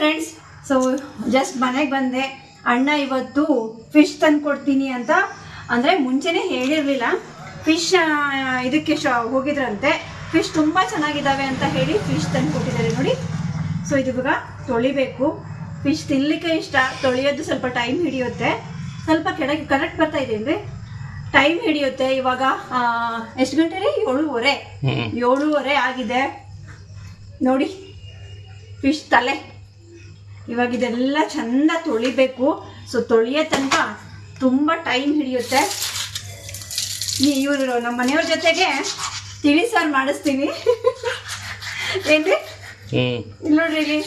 Friends so just ಮನೆಗೆ ಬಂದೆ. ಅಣ್ಣ ಇವತ್ತು ಫಿಶ್ ತಂದು ಕೊಡ್ತೀನಿ ಅಂತ ಅಂದರೆ ಮುಂಚೆನೇ ಹೇಳಿರಲಿಲ್ಲ. ಫಿಶ್ ಇದಕ್ಕೆ ಶ ಹೋಗಿದ್ರಂತೆ. ಫಿಶ್ ತುಂಬ ಚೆನ್ನಾಗಿದ್ದಾವೆ ಅಂತ ಹೇಳಿ ಫಿಶ್ ತಂದು ಕೊಟ್ಟಿದ್ದಾರೆ ನೋಡಿ. ಸೊ ಇದು ಇವಾಗ ತೊಳಿಬೇಕು. ಫಿಶ್ ತಿನ್ನಲಿಕ್ಕೆ ಇಷ್ಟ. ತೊಳೆಯೋದು ಸ್ವಲ್ಪ ಟೈಮ್ ಹಿಡಿಯುತ್ತೆ. ಸ್ವಲ್ಪ ಕೆಳಗೆ ಕರೆಕ್ಟ್ ಬರ್ತಾ ಇದೆ ಅಂದರೆ ಟೈಮ್ ಹಿಡಿಯುತ್ತೆ. ಇವಾಗ ಎಷ್ಟು ಗಂಟೆ ರೀ? ಏಳುವರೆ. ಏಳುವರೆ ಆಗಿದೆ. ನೋಡಿ ಫಿಶ್ ತಲೆ ಇವಾಗ ಇದೆಲ್ಲ ಚಂದ ತೊಳಿಬೇಕು. ಸೊ ತೊಳೆಯೋ ತನಕ ತುಂಬ ಟೈಮ್ ಹಿಡಿಯುತ್ತೆ. ಇವರು ನಮ್ಮ ಮನೆಯವ್ರ ಜೊತೆಗೆ ತಿಳಿ ಸಾರು ಮಾಡಿಸ್ತೀನಿ. ಏನ್ರಿ? ಇಲ್ಲ ನೋಡ್ರಿ ಇಲ್ಲಿ.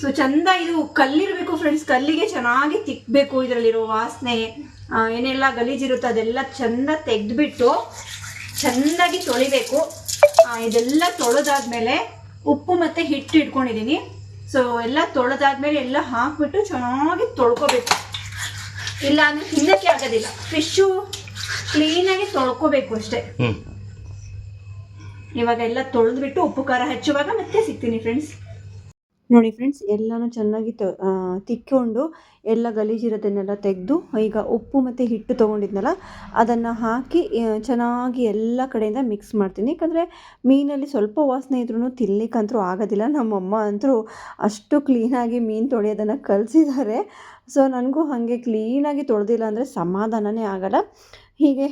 ಸೊ ಚಂದ ಇದು ಕಲ್ಲಿರಬೇಕು ಫ್ರೆಂಡ್ಸ್ ಕಲ್ಲಿಗೆ ಚೆನ್ನಾಗಿ ತಿಕ್ಬೇಕು ಇದರಲ್ಲಿರೋ ವಾಸನೆ. ಏನೆಲ್ಲ ಗಲೀಜಿರುತ್ತೆ ಅದೆಲ್ಲ ಚಂದ ತೆಗೆದ್ಬಿಟ್ಟು ಚೆನ್ನಾಗಿ ತೊಳಿಬೇಕು. ಇದೆಲ್ಲ ತೊಳೆದಾದ್ಮೇಲೆ ಉಪ್ಪು ಮತ್ತು ಹಿಟ್ಟು ಇಟ್ಕೊಂಡಿದ್ದೀನಿ. ಸೊ ಎಲ್ಲ ತೊಳೆದಾದ್ಮೇಲೆ ಎಲ್ಲ ಹಾಕ್ಬಿಟ್ಟು ಚೆನ್ನಾಗಿ ತೊಳ್ಕೋಬೇಕು. ಇಲ್ಲ ಅಂದ್ರೆ ತಿನ್ನಕ್ಕೆ ಆಗೋದಿಲ್ಲ. ಫಿಶ್ಶು ಕ್ಲೀನಾಗಿ ತೊಳ್ಕೊಬೇಕು ಅಷ್ಟೇ. ಇವಾಗ ಎಲ್ಲ ತೊಳೆದ್ಬಿಟ್ಟು ಉಪ್ಪು ಖಾರ ಹಚ್ಚುವಾಗ ಮತ್ತೆ ಸಿಗ್ತೀನಿ ಫ್ರೆಂಡ್ಸ್ ನೋಡಿ ಫ್ರೆಂಡ್ಸ್ ಎಲ್ಲನೂ ಚೆನ್ನಾಗಿ ತ ತಿಕ್ಕೊಂಡು ಎಲ್ಲ ಗಲೀಜಿರೋದನ್ನೆಲ್ಲ ತೆಗೆದು ಈಗ ಉಪ್ಪು ಮತ್ತು ಹಿಟ್ಟು ತೊಗೊಂಡಿದ್ನಲ್ಲ, ಅದನ್ನು ಹಾಕಿ ಚೆನ್ನಾಗಿ ಎಲ್ಲ ಕಡೆಯಿಂದ ಮಿಕ್ಸ್ ಮಾಡ್ತೀನಿ. ಯಾಕಂದರೆ ಮೀನಲ್ಲಿ ಸ್ವಲ್ಪ ವಾಸನೆ ಇದ್ರೂ ತಿನ್ನಲಿಕ್ಕಂತೂ ಆಗೋದಿಲ್ಲ. ನಮ್ಮಮ್ಮ ಅಂತೂ ಅಷ್ಟು ಕ್ಲೀನಾಗಿ ಮೀನು ತೊಳೆಯೋದನ್ನು ಕಲಿಸಿದ್ದಾರೆ ಸೊ ನನಗೂ ಹಾಗೆ ಕ್ಲೀನಾಗಿ ತೊಳೆದಿಲ್ಲ ಅಂದರೆ ಸಮಾಧಾನನೇ ಆಗಲ್ಲ. ಹೀಗೆ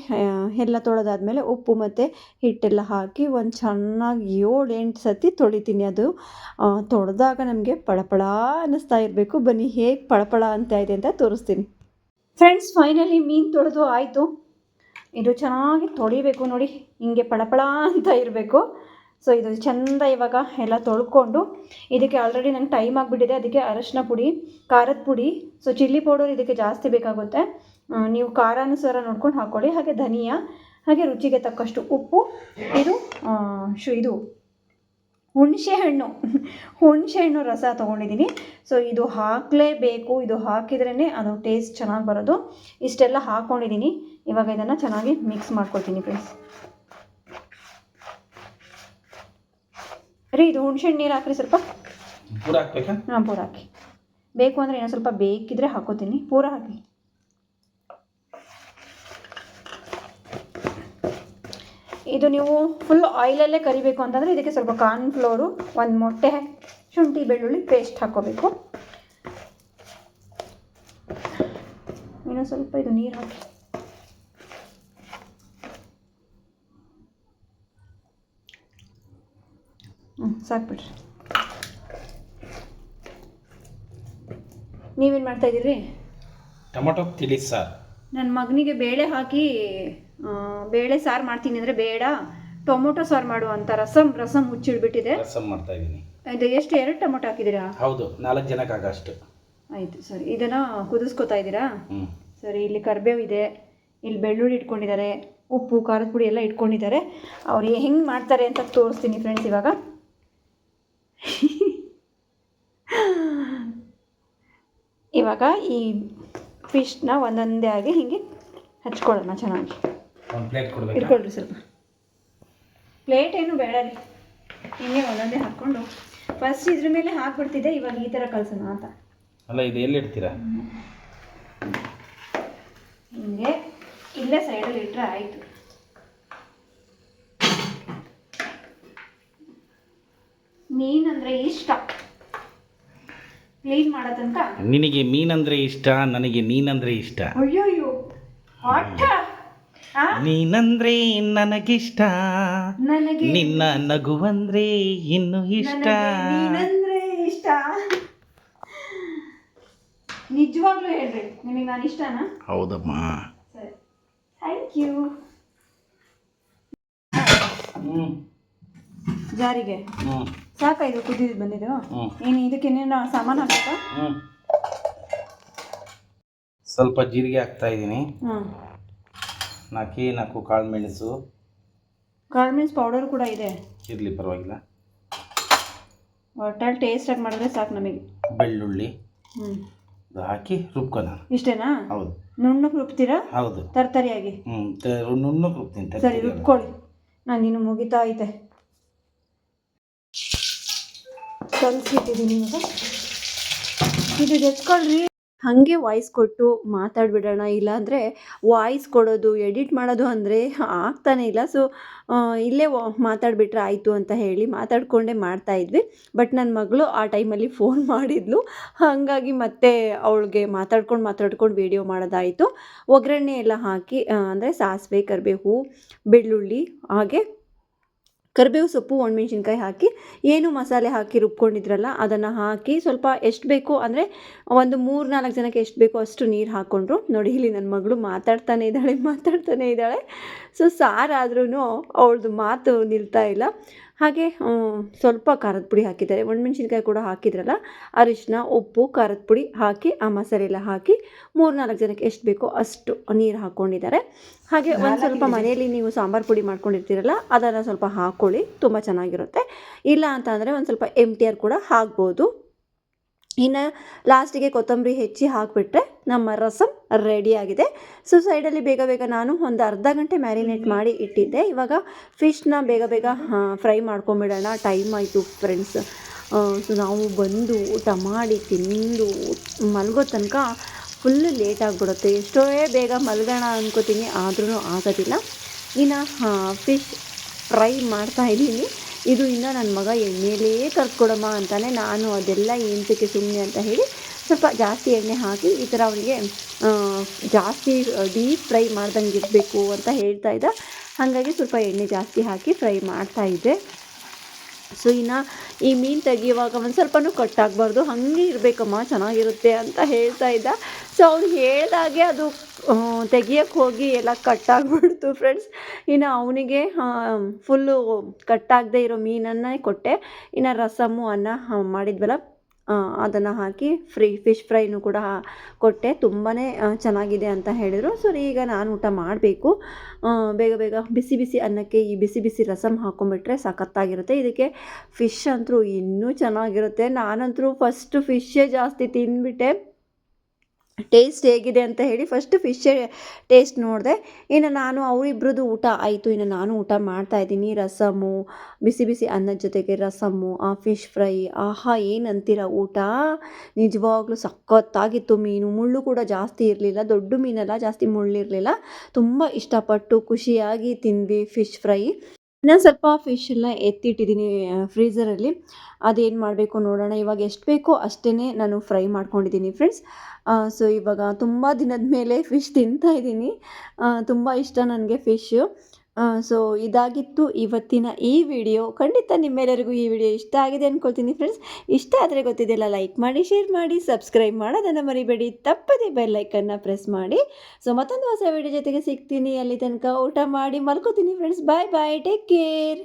ಎಲ್ಲ ತೊಳೆದಾದ್ಮೇಲೆ ಉಪ್ಪು ಮತ್ತು ಹಿಟ್ಟೆಲ್ಲ ಹಾಕಿ ಒಂದು ಚೆನ್ನಾಗಿ ಏಳು ಎಂಟು ಸತಿ ತೊಳಿತೀನಿ ಅದು. ತೊಳೆದಾಗ ನಮಗೆ ಪಳಪಳ ಅನ್ನಿಸ್ತಾ ಇರಬೇಕು. ಬನ್ನಿ, ಹೇಗೆ ಪಳಪಳ ಅಂತ ಇದೆ ಅಂತ ತೋರಿಸ್ತೀನಿ. ಫ್ರೆಂಡ್ಸ್ ಫೈನಲಿ ಮೀನು ತೊಳೆದು ಆಯಿತು. ಇದು ಚೆನ್ನಾಗಿ ತೊಳಿಬೇಕು ನೋಡಿ, ಹಿಂಗೆ ಪಳಪಳ ಅಂತ ಇರಬೇಕು. ಸೊ ಇದು ಚೆಂದ ಇವಾಗ ಎಲ್ಲ ತೊಳ್ಕೊಂಡು, ಇದಕ್ಕೆ ಆಲ್ರೆಡಿ ನಂಗೆ ಟೈಮ್ ಆಗಿಬಿಟ್ಟಿದೆ. ಅದಕ್ಕೆ ಅರಶಿನ ಪುಡಿ, ಖಾರದ ಪುಡಿ. ಸೊ ಚಿಲ್ಲಿ ಪೌಡರ್ ಇದಕ್ಕೆ ಜಾಸ್ತಿ ಬೇಕಾಗುತ್ತೆ. ನೀವು ಖಾರಾನುಸಾರ ನೋಡ್ಕೊಂಡು ಹಾಕ್ಕೊಳ್ಳಿ ಹಾಗೆ ಧನಿಯಾ ಹಾಗೆ ರುಚಿಗೆ ತಕ್ಕಷ್ಟು ಉಪ್ಪು. ಇದು ಶು ಇದು ಹುಣಸೆ ಹಣ್ಣು ಹುಣಸೆ ಹಣ್ಣು ರಸ ತೊಗೊಂಡಿದ್ದೀನಿ. ಸೊ ಇದು ಹಾಕಲೇಬೇಕು. ಇದು ಹಾಕಿದ್ರೇ ಅದು ಟೇಸ್ಟ್ ಚೆನ್ನಾಗಿ ಬರೋದು. ಇಷ್ಟೆಲ್ಲ ಹಾಕ್ಕೊಂಡಿದ್ದೀನಿ ಇವಾಗ ಇದನ್ನು ಚೆನ್ನಾಗಿ ಮಿಕ್ಸ್ ಮಾಡ್ಕೊಳ್ತೀನಿ ಫ್ರೆಂಡ್ಸ್ ರೀ ಇದು ಹುಣಸೆಹಣ್ಣು ನೀರು ಹಾಕ್ರಿ ಸ್ವಲ್ಪ. ಹಾಂ ಪೂರ ಹಾಕಿ. ಬೇಕು ಅಂದರೆ ಏನೋ ಸ್ವಲ್ಪ ಬೇಕಿದ್ರೆ ಹಾಕೋತೀನಿ. ಪೂರ ಹಾಕಿ. ಇದು ನೀವು ಫುಲ್ ಆಯಿಲಲ್ಲೇ ಕರಿಬೇಕು ಅಂತಂದರೆ ಇದಕ್ಕೆ ಸ್ವಲ್ಪ ಕಾರ್ನ್ ಫ್ಲೋರು ಒಂದು ಮೊಟ್ಟೆ ಶುಂಠಿ ಬೆಳ್ಳುಳ್ಳಿ ಪೇಸ್ಟ್ ಹಾಕ್ಕೋಬೇಕು. ಇನ್ನೂ ಸ್ವಲ್ಪ ಇದು ನೀರು ಹಾಕಿ. ಹ್ಞೂ ಸಾಕ್ಬಿಡ್ರಿ ನೀವೇನು ಮಾಡ್ತಾ ಇದ್ದೀರಿ? ಟೊಮೊಟೊ ತಿಳಿ ಸರ್. ನನ್ನ ಮಗನಿಗೆ ಬೇಳೆ ಹಾಕಿ ಬೇಳೆ ಸಾರು ಮಾಡ್ತೀನಿ ಅಂದರೆ ಬೇಡ. ಟೊಮೊಟೊ ಸಾರು ಮಾಡು ಅಂತ ರಸಮ್ ರಸಮ್ ಮುಚ್ಚಿಡ್ಬಿಟ್ಟಿದೆ. ರಸಮ್ ಮಾಡ್ತಾ ಇದ್ದೀನಿ. ಇದು ಎಷ್ಟು ಎರಡು ಟೊಮೊಟೊ ಹಾಕಿದ್ದೀರಾ? ಹೌದು ನಾಲ್ಕು ಜನಕ್ಕಾಗ ಅಷ್ಟು. ಆಯಿತು ಸರಿ. ಇದನ್ನು ಕುದಿಸ್ಕೊತಾ ಇದ್ದೀರಾ? ಸರಿ ಇಲ್ಲಿ ಕರಿಬೇವು ಇದೆ. ಇಲ್ಲಿ ಬೆಳ್ಳುಳ್ಳಿ ಇಟ್ಕೊಂಡಿದ್ದಾರೆ. ಉಪ್ಪು ಖಾರದ ಪುಡಿ ಎಲ್ಲ ಇಟ್ಕೊಂಡಿದ್ದಾರೆ. ಅವ್ರು ಹೆಂಗೆ ಮಾಡ್ತಾರೆ ಅಂತ ತೋರಿಸ್ತೀನಿ ಫ್ರೆಂಡ್ಸ್ ಇವಾಗ. ಇವಾಗ ಈ ಫಿಶ್ನ ಒಂದೊಂದೇ ಆಗಿ ಹಿಂಗೆ ಹಚ್ಕೊಳ್ಳೋಣ ಚೆನ್ನಾಗಿ. ಒಂದು ಪ್ಲೇಟ್ ಕೊಡ್ಬೇಕು? ಇಟ್ಕೊಳ್ರಿ ಸ್ವಲ್ಪ. ಪ್ಲೇಟ್ ಏನು ಬೇಡ ರೀ. ಹಿಂಗೆ ಒಂದೊಂದೇ ಹಾಕ್ಕೊಂಡು. ಫಸ್ಟ್ ಇದ್ರ ಮೇಲೆ ಹಾಕ್ಬಿಡ್ತಿದ್ದೆ ಇವಾಗ ಈ ಥರ ಕಳ್ಸೋಣ ಅಂತ. ಅಲ್ಲ ಇದು ಎಲ್ಲಿ ಇಡ್ತೀರಾ? ಹಿಂಗೆ ಇಲ್ಲೇ ಸೈಡಲ್ಲಿ ಇಟ್ಟರೆ ಆಯಿತು. ಮೀನಂದ್ರೆ ಇಷ್ಟ. ಕ್ಲೀನ್ ಮಾಡೋ ತನಕ. ನಿನಗೆ ಮೀನಂದ್ರೆ ಇಷ್ಟ ನನಗೆ ಮೀನಂದ್ರೆ ಇಷ್ಟ. ಅಯ್ಯೋ ಅಯ್ಯೋ ಆ? ನೀನಂದ್ರೆ ನನಗಿಷ್ಟ. ನನಗೆ? ನಿನ್ನ ನಗುವಂದ್ರೆ ಇನ್ನು ಇಷ್ಟ. ನೀನಂದ್ರೆ ಇಷ್ಟ. ನಿಜವಾಗ್ಲೂ ಹೇಳ್ರಿ ನಿಮಗೆ ನಾನು ಇಷ್ಟನಾ? ಹೌದಮ್ಮ. ಥ್ಯಾಂಕ್ ಯು ಜಾರಿಗೆ. ಸಾಕ ಇದು ಕುದಿದು ಬಂದಿದ್ದು. ಏನು ಇದಕ್ಕೆ ಏನೇನು ಸಾಮಾನು ಹಾಕಬೇಕಾ? ಸ್ವಲ್ಪ ಜೀರಿಗೆ ಹಾಕ್ತಾ ಇದ್ದೀನಿ. ನಾಲ್ಕೇ ನಾಲ್ಕು ಕಾಳು ಮೆಣಸು. ಗಾರ್ಮೆಂಟ್ಸ್ ಪೌಡರ್ ಕೂಡ ಇದೆ. ಇರಲಿ ಪರವಾಗಿಲ್ಲ. ಒಟ್ಟಲ್ಲಿ ಟೇಸ್ಟಾಗಿ ಮಾಡಿದ್ರೆ ಸಾಕು ನಮಗೆ. ಬೆಳ್ಳುಳ್ಳಿ. ಹ್ಞೂ ಹಾಕಿ ರುಬ್ಕೋಣ ಇಷ್ಟೇನಾ? ಹೌದು. ನುಣ್ಣಗೆ ರುಬ್ತೀರಾ? ಹೌದು. ತರ್ತರಿಯಾಗಿ. ಹ್ಞೂ ನುಣ್ಣಗೆ ರುಬ್ತೀನಿ ಸರಿ. ರುಬ್ಕೊಳ್ಳಿ. ನಾನು ಇನ್ನು ಮುಗಿತಾ ಐತೆ. ಕಲಸಿಟ್ಟಿದ್ದೀನಿ ಇವಾಗ. ಇದು ಎತ್ಕೊಳ್ರಿ. ಹಾಗೆ ವಾಯ್ಸ್ ಕೊಟ್ಟು ಮಾತಾಡ್ಬಿಡೋಣ. ಇಲ್ಲಾಂದರೆ ವಾಯ್ಸ್ ಕೊಡೋದು ಎಡಿಟ್ ಮಾಡೋದು ಅಂದರೆ ಆಗ್ತಾನೆ ಇಲ್ಲ. ಸೊ ಇಲ್ಲೇ ಮಾತಾಡ್ಬಿಟ್ರೆ ಆಯಿತು ಅಂತ ಹೇಳಿ ಮಾತಾಡಿಕೊಂಡೇ ಮಾಡ್ತಾಯಿದ್ವಿ ಬಟ್ ನನ್ನ ಮಗಳು ಆ ಟೈಮಲ್ಲಿ ಫೋನ್ ಮಾಡಿದ್ಲು. ಹಾಗಾಗಿ ಮತ್ತೆ ಅವಳಿಗೆ ಮಾತಾಡ್ಕೊಂಡು ಮಾತಾಡ್ಕೊಂಡು ವೀಡಿಯೋ ಮಾಡೋದಾಯಿತು. ಒಗ್ಗರಣೆ ಎಲ್ಲ ಹಾಕಿ ಅಂದರೆ ಸಾಸಿವೆ, ಕರಿಬೇವು, ಬೆಳ್ಳುಳ್ಳಿ ಹಾಗೆ ಕರಿಬೇವು ಸೊಪ್ಪು, ಒಣಮೆಣ್ಸಿನ್ಕಾಯಿ ಹಾಕಿ, ಏನು ಮಸಾಲೆ ಹಾಕಿ ರುಬ್ಕೊಂಡಿದ್ರಲ್ಲ, ಅದನ್ನು ಹಾಕಿ ಸ್ವಲ್ಪ ಎಷ್ಟು ಬೇಕು ಅಂದರೆ ಒಂದು ಮೂರು ನಾಲ್ಕು ಜನಕ್ಕೆ ಎಷ್ಟು ಬೇಕೋ ಅಷ್ಟು ನೀರು ಹಾಕ್ಕೊಂಡ್ರು ನೋಡಿ, ಇಲ್ಲಿ ನನ್ನ ಮಗಳು ಮಾತಾಡ್ತಾನೆ ಇದ್ದಾಳೆ ಮಾತಾಡ್ತಾನೆ ಇದ್ದಾಳೆ. ಸೊ ಸಾರಾದ್ರೂ ಅವಳದು ಮಾತು ನಿಲ್ತಾ ಇಲ್ಲ. ಹಾಗೆ ಸ್ವಲ್ಪ ಖಾರದ ಪುಡಿ ಹಾಕಿದ್ದಾರೆ. ಒಣಮೆಣ್ಸಿನ್ಕಾಯಿ ಕೂಡ ಹಾಕಿದ್ರಲ್ಲ ಅರಿಶಿನ ಉಪ್ಪು ಖಾರದ ಪುಡಿ ಹಾಕಿ ಆ ಮಸಾಲೆ ಎಲ್ಲ ಹಾಕಿ ಮೂರು ನಾಲ್ಕು ಜನಕ್ಕೆ ಎಷ್ಟು ಬೇಕೋ ಅಷ್ಟು ನೀರು ಹಾಕ್ಕೊಂಡಿದ್ದಾರೆ ಹಾಗೆ ಒಂದು ಸ್ವಲ್ಪ ಮನೆಯಲ್ಲಿ ನೀವು ಸಾಂಬಾರು ಪುಡಿ ಮಾಡ್ಕೊಂಡಿರ್ತೀರಲ್ಲ ಅದನ್ನು ಸ್ವಲ್ಪ ಹಾಕ್ಕೊಳ್ಳಿ ತುಂಬ ಚೆನ್ನಾಗಿರುತ್ತೆ. ಇಲ್ಲ ಅಂತ ಅಂದರೆ ಒಂದು ಸ್ವಲ್ಪ ಎಂ ಟಿ ಆರ್ ಕೂಡ ಹಾಕ್ಬೋದು. ಇನ್ನು ಲಾಸ್ಟಿಗೆ ಕೊತ್ತಂಬರಿ ಹೆಚ್ಚಿ ಹಾಕಿಬಿಟ್ರೆ ನಮ್ಮ ರಸಮ್ ರೆಡಿಯಾಗಿದೆ ಸೊ ಸೈಡಲ್ಲಿ ಬೇಗ ಬೇಗ ನಾನು ಒಂದು ಅರ್ಧ ಗಂಟೆ ಮ್ಯಾರಿನೇಟ್ ಮಾಡಿ ಇಟ್ಟಿದ್ದೆ. ಇವಾಗ ಫಿಶ್ನ ಬೇಗ ಬೇಗ ಫ್ರೈ ಮಾಡ್ಕೊಂಬಿಡೋಣ. ಟೈಮ್ ಆಯಿತು ಫ್ರೆಂಡ್ಸ್ ಸೊ ನಾವು ಬಂದು ಊಟ ಮಾಡಿ ತಿಂದು ಮಲಗೋ ತನಕ ಫುಲ್ಲು ಲೇಟ್ ಆಗಿಬಿಡುತ್ತೆ. ಎಷ್ಟೋ ಬೇಗ ಮಲಗೋಣ ಅನ್ಕೋತೀನಿ ಆದ್ರೂ ಆಗೋದಿಲ್ಲ. ಇನ್ನು ಫಿಶ್ ಫ್ರೈ ಮಾಡ್ತಾ ಇದ್ದೀನಿ. ಇದು ಇನ್ನು ನನ್ನ ಮಗ ಎಣ್ಣೆಲೇ ಕರ್ಕೊಡಮ್ಮ ಅಂತಾನೆ ನಾನು ಅದೆಲ್ಲ ಏನ್ಸಕ್ಕೆ ಸುಮ್ಮನೆ ಅಂತ ಹೇಳಿ ಸ್ವಲ್ಪ ಜಾಸ್ತಿ ಎಣ್ಣೆ ಹಾಕಿ ಈ ಥರ ಅವನಿಗೆ ಜಾಸ್ತಿ ಡೀಪ್ ಫ್ರೈ ಮಾಡ್ದಂಗೆ ಇರಬೇಕು ಅಂತ ಹೇಳ್ತಾ ಇದ್ದ. ಹಾಗಾಗಿ ಸ್ವಲ್ಪ ಎಣ್ಣೆ ಜಾಸ್ತಿ ಹಾಕಿ ಫ್ರೈ ಮಾಡ್ತಾ ಇದ್ದೆ. ಸೊ ಇನ್ನು ಈ ಮೀನು ತೆಗಿಯುವಾಗ ಒಂದು ಸ್ವಲ್ಪನೂ ಕಟ್ಟಾಗಬಾರ್ದು. ಹಾಗೆ ಇರಬೇಕಮ್ಮ, ಚೆನ್ನಾಗಿರುತ್ತೆ ಅಂತ ಹೇಳ್ತಾ ಇದ್ದ. ಸೊ ಅವ್ನು ಹೇಳಿದಾಗೆ ಅದು ತೆಗಿಯೋಕ್ಕೆ ಹೋಗಿ ಎಲ್ಲ ಕಟ್ಟಾಗ್ಬಿಡ್ತು ಫ್ರೆಂಡ್ಸ್ ಇನ್ನು ಅವನಿಗೆ ಫುಲ್ಲು ಕಟ್ಟಾಗದೇ ಇರೋ ಮೀನನ್ನೇ ಕೊಟ್ಟೆ. ಇನ್ನು ರಸಮ್ಮು ಅನ್ನ ಮಾಡಿದ್ವಲ್ಲ. ಅದನ್ನು ಹಾಕಿ ಫ್ರೀ ಫಿಶ್ ಫ್ರೈನೂ ಕೂಡ ಕೊಟ್ಟೆ. ತುಂಬಾ ಚೆನ್ನಾಗಿದೆ ಅಂತ ಹೇಳಿದರು. ಸೊ ಈಗ ನಾನು ಊಟ ಮಾಡಬೇಕು. ಬೇಗ ಬೇಗ ಬಿಸಿ ಬಿಸಿ ಅನ್ನಕ್ಕೆ ಈ ಬಿಸಿ ಬಿಸಿ ರಸಮ್ ಹಾಕೊಂಡ್ಬಿಟ್ರೆ ಸಖತ್ತಾಗಿರುತ್ತೆ. ಇದಕ್ಕೆ ಫಿಶ್ ಅಂತೂ ಇನ್ನೂ ಚೆನ್ನಾಗಿರುತ್ತೆ. ನಾನಂತರೂ ಫಸ್ಟು ಫಿಶ್ಶೇ ಜಾಸ್ತಿ ತಿಂದ್ಬಿಟ್ಟೆ. ಟೇಸ್ಟ್ ಹೇಗಿದೆ ಅಂತ ಹೇಳಿ ಫಸ್ಟ್ ಫಿಶ್ ಟೇಸ್ಟ್ ನೋಡಿದೆ. ಇನ್ನು ನಾನು ಅವರಿಬ್ರದ್ದು ಊಟ ಆಯಿತು. ಇನ್ನು ನಾನು ಊಟ ಮಾಡ್ತಾ ಇದ್ದೀನಿ. ರಸಮ್ಮು ಬಿಸಿ ಬಿಸಿ ಅನ್ನದ ಜೊತೆಗೆ ರಸಮ್ಮು ಆ ಫಿಶ್ ಫ್ರೈ ಆಹಾ, ಏನಂತೀರ ಊಟ? ನಿಜವಾಗ್ಲೂ ಸಖತ್ತಾಗಿತ್ತು ಮೀನು. ಮುಳ್ಳು ಕೂಡ ಜಾಸ್ತಿ ಇರಲಿಲ್ಲ. ದೊಡ್ಡ ಮೀನೆಲ್ಲ, ಜಾಸ್ತಿ ಮುಳ್ಳಿರಲಿಲ್ಲ ತುಂಬ ಇಷ್ಟಪಟ್ಟು ಖುಷಿಯಾಗಿ ತಿಂದ್ವಿ ಫಿಶ್ ಫ್ರೈ ಇನ್ನೊಂದು ಸ್ವಲ್ಪ ಫಿಶ್ ಎಲ್ಲ ಎತ್ತಿಟ್ಟಿದ್ದೀನಿ ಫ್ರೀಝರಲ್ಲಿ ಅದೇನು ಮಾಡಬೇಕು ನೋಡೋಣ. ಇವಾಗ ಎಷ್ಟು ಬೇಕೋ ಅಷ್ಟೇ ನಾನು ಫ್ರೈ ಮಾಡ್ಕೊಂಡಿದ್ದೀನಿ ಫ್ರೆಂಡ್ಸ್ ಸೊ ಇವಾಗ ತುಂಬ ದಿನದ ಮೇಲೆ ಫಿಶ್ ತಿಂತಾ ಇದ್ದೀನಿ. ತುಂಬ ಇಷ್ಟ ನನಗೆ ಫಿಶ್ಶು ಸೊ ಇದಾಗಿತ್ತು ಇವತ್ತಿನ ಈ ವಿಡಿಯೋ ಖಂಡಿತ ನಿಮ್ಮೆಲ್ಲರಿಗೂ ಈ ವಿಡಿಯೋ ಇಷ್ಟ ಆಗಿದೆ ಅಂದ್ಕೊಳ್ತೀನಿ ಫ್ರೆಂಡ್ಸ್ ಇಷ್ಟ ಆದರೆ ಗೊತ್ತಿದೆಯಲ್ಲ ಲೈಕ್ ಮಾಡಿ ಶೇರ್ ಮಾಡಿ ಸಬ್ಸ್ಕ್ರೈಬ್ ಮಾಡೋದನ್ನು ಮರಿಬೇಡಿ. ತಪ್ಪದೇ ಬೆಲ್ಲೈಕನ್ನು ಪ್ರೆಸ್ ಮಾಡಿ. ಸೊ ಮತ್ತೊಂದು ಹೊಸ ವಿಡಿಯೋ ಜೊತೆಗೆ ಸಿಗ್ತೀನಿ. ಅಲ್ಲಿ ತನಕ ಊಟ ಮಾಡಿ ಮಲ್ಕೋತೀನಿ friends bye bye take care